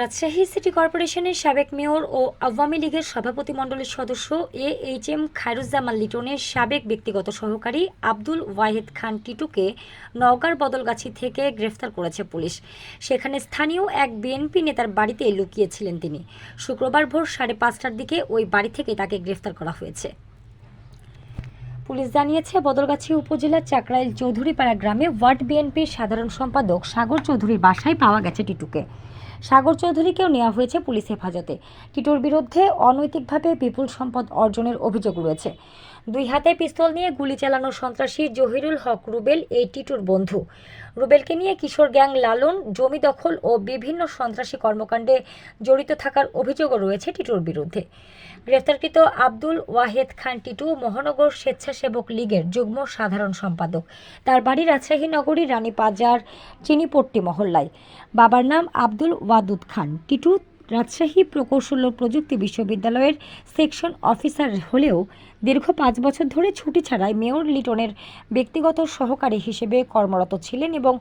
Rajshahi city কর্পোরেশনের সাবেক mayor ও আওয়ামী লীগের সভাপতি মণ্ডলীর সদস্য এ এইচ এম খায়রুজ্জামান লিটনের সাবেক ব্যক্তিগত সহকারী আব্দুল ওয়াহেদ খান টিটুকে নওগাঁর বদলগাছি থেকে গ্রেফতার করেছে পুলিশ। সেখানে স্থানীয় এক বিএনপি নেতার বাড়িতে লুকিয়েছিলেন তিনি। শুক্রবার ভোর সাড়ে পাঁচটার দিকে ওই বাড়ি থেকে তাকে গ্রেফতার করা হয়েছে। পুলিশ জানিয়েছে, বদলগাছি উপজেলার চাকরাইল চৌধুরীপাড়া গ্রামে ওয়ার্ড বিএনপির সাধারণ সম্পাদক সাগর চৌধুরীর বাসায় পাওয়া গেছে টিটুকে। সাগর চৌধুরীকেও নেওয়া হয়েছে পুলিশ হেফাজতে। টিটুর বিরুদ্ধে অনৈতিকভাবে বিপুল সম্পদ অর্জনের অভিযোগ রয়েছে। দুই হাতে পিস্তল নিয়ে গুলি চালানো সন্ত্রাসী জহিরুল হক রুবেল, এই টিটুর বন্ধু। রুবেলকে নিয়ে কিশোর গ্যাং লালন, জমি দখল ও বিভিন্ন সন্ত্রাসী কর্মকাণ্ডে জড়িত থাকার অভিযোগও রয়েছে টিটুর বিরুদ্ধে। গ্রেফতারকৃত আব্দুল ওয়াহেদ খান টিটু মহানগর স্বেচ্ছাসেবক লীগের যুগ্ম সাধারণ সম্পাদক। তার বাড়ি রাজশাহী নগরীর রানীবাজার চিনিপট্টি মহল্লায়। বাবার নাম আব্দুল ওয়াদুদ খান। টিটু রাজশাহী প্রকৌশল ও প্রযুক্তি বিশ্ববিদ্যালয়ের সেকশন অফিসার হলেও দীর্ঘ পাঁচ বছর ধরে ছুটি ছাড়াই মেয়র লিটনের ব্যক্তিগত সহকারী হিসেবে কর্মরত ছিলেন এবং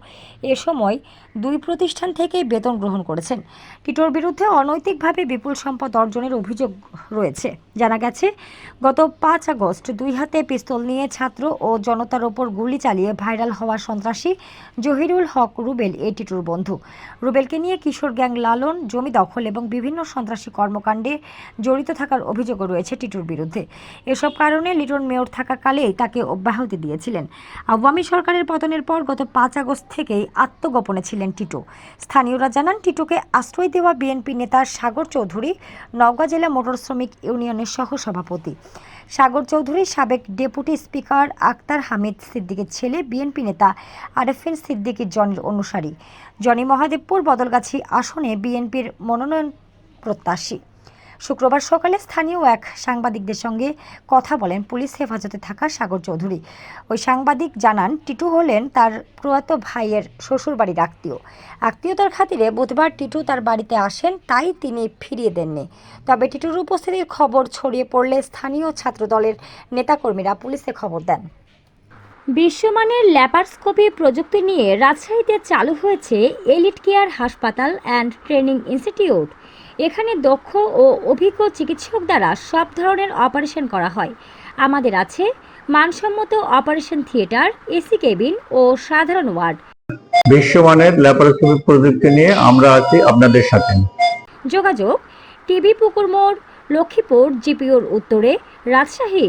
এ সময় দুই প্রতিষ্ঠান থেকে বেতন গ্রহণ করেছেন। টিটোর বিরুদ্ধে অনৈতিকভাবে বিপুল সম্পদ অর্জনের অভিযোগ রয়েছে। জানা গেছে, গত পাঁচ আগস্ট দুই হাতে পিস্তল নিয়ে ছাত্র ও জনতার ওপর গুলি চালিয়ে ভাইরাল হওয়া সন্ত্রাসী জহিরুল হক রুবেল এ টিটুর বন্ধু। রুবেলকে নিয়ে কিশোর গ্যাং লালন, জমি দখল এবং বিভিন্ন সন্ত্রাসী কর্মকাণ্ডে জড়িত থাকার অভিযোগও রয়েছে টিটুর বিরুদ্ধে। এসব কারণে লিটন মেয়র থাকাকালেই তাকে অব্যাহতি দিয়েছিলেন। আওয়ামী সরকারের পতনের পর গত পাঁচ আগস্ট থেকেই আত্মগোপনে ছিলেন টিটো। স্থানীয়রা জানান, টিটোকে আশ্রয় দেওয়া বিএনপি নেতা সাগর চৌধুরী নওগাঁ জেলা মোটর শ্রমিক ইউনিয়নের সহসভাপতি। সাগর চৌধুরী সাবেক ডেপুটি স্পিকার আক্তার হামিদ সিদ্দিকের ছেলে, বিএনপি নেতা আরেফিন সিদ্দিকীর জনের অনুসারী। জনি মহাদেবপুর বদলগাছি আসনে বিএনপির মনোনয়ন প্রত্যাশী। শুক্রবার সকালে স্থানীয় এক সাংবাদিকদের সঙ্গে কথা বলেন পুলিশ হেফাজতে থাকা সাগর চৌধুরী। ওই সাংবাদিক জানান, টিটু হলেন তার প্রয়াত ভাইয়ের শ্বশুরবাড়ির আত্মীয়। আত্মীয়তার খাতিরে বুধবার টিটু তার বাড়িতে আসেন, তাই তিনি ফিরিয়ে দেননি। তবে টিটুর উপস্থিতির খবর ছড়িয়ে পড়লে স্থানীয় ছাত্রদলের নেতাকর্মীরা পুলিশে খবর দেন। বিশ্বমানের ল্যাপারস্কোপি প্রযুক্তি নিয়ে রাজশাহীতে চালু হয়েছে এলিট কেয়ার হাসপাতাল অ্যান্ড ট্রেনিং ইনস্টিটিউট। এখানে দক্ষ ও অভিজ্ঞ চিকিৎসক দ্বারা সব ধরনের অপারেশন করা হয়। আমাদের আছে মানসম্মত অপারেশন থিয়েটার এসি কেবিন ও সাধারণ ওয়ার্ড। বিশ্বমানের ল্যাপারোস্কোপি প্রযুক্তি নিয়ে আমরা আছি আপনাদের সাথে। যোগাযোগ টিভি পুকুর মোড় লক্ষ্মীপুর জিপিওর উত্তরে রাজশাহী।